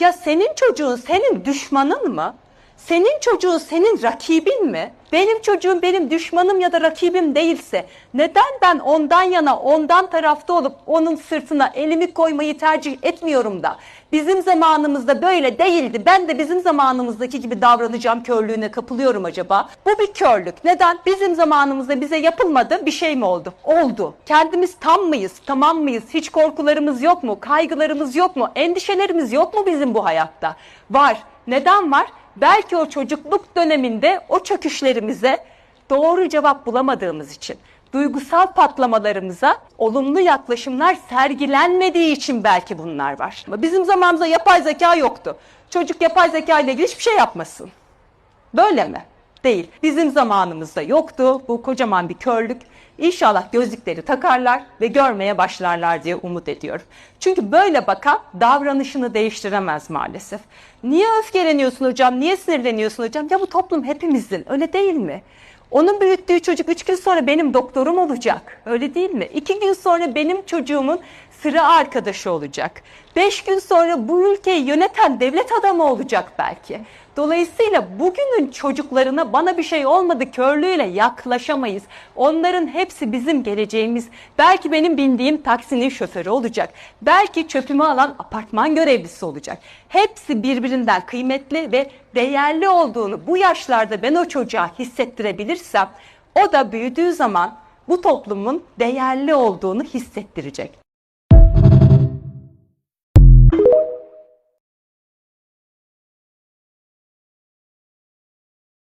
Ya senin çocuğun senin düşmanın mı? Senin çocuğun senin rakibin mi? Benim çocuğum benim düşmanım ya da rakibim değilse neden ben ondan yana ondan tarafta olup onun sırtına elimi koymayı tercih etmiyorum da bizim zamanımızda böyle değildi ben de bizim zamanımızdaki gibi davranacağım körlüğüne kapılıyorum acaba? Bu bir körlük. Neden? Bizim zamanımızda bize yapılmadı bir şey mi oldu? Oldu. Kendimiz tam mıyız? Tamam mıyız? Hiç korkularımız yok mu? Kaygılarımız yok mu? Endişelerimiz yok mu bizim bu hayatta? Var. Neden var? Belki o çocukluk döneminde o çöküşlerimize doğru cevap bulamadığımız için, duygusal patlamalarımıza olumlu yaklaşımlar sergilenmediği için belki bunlar var. Bizim zamanımızda yapay zeka yoktu. Çocuk yapay zeka ile ilgili hiçbir şey yapmasın. Böyle mi? Değil. Bizim zamanımızda yoktu. Bu kocaman bir körlük. İnşallah gözlükleri takarlar ve görmeye başlarlar diye umut ediyorum. Çünkü böyle bakan davranışını değiştiremez maalesef. Niye öfkeleniyorsun hocam? Niye sinirleniyorsun hocam? Ya bu toplum hepimizin. Öyle değil mi? Onun büyüttüğü çocuk üç gün sonra benim doktorum olacak. Öyle değil mi? İki gün sonra benim çocuğumun sıra arkadaşı olacak. Beş gün sonra bu ülkeyi yöneten devlet adamı olacak belki. Dolayısıyla bugünün çocuklarına bana bir şey olmadı körlüğüyle yaklaşamayız. Onların hepsi bizim geleceğimiz. Belki benim bindiğim taksinin şoförü olacak. Belki çöpümü alan apartman görevlisi olacak. Hepsi birbirinden kıymetli ve değerli olduğunu bu yaşlarda ben o çocuğa hissettirebilirsem o da büyüdüğü zaman bu toplumun değerli olduğunu hissettirecek.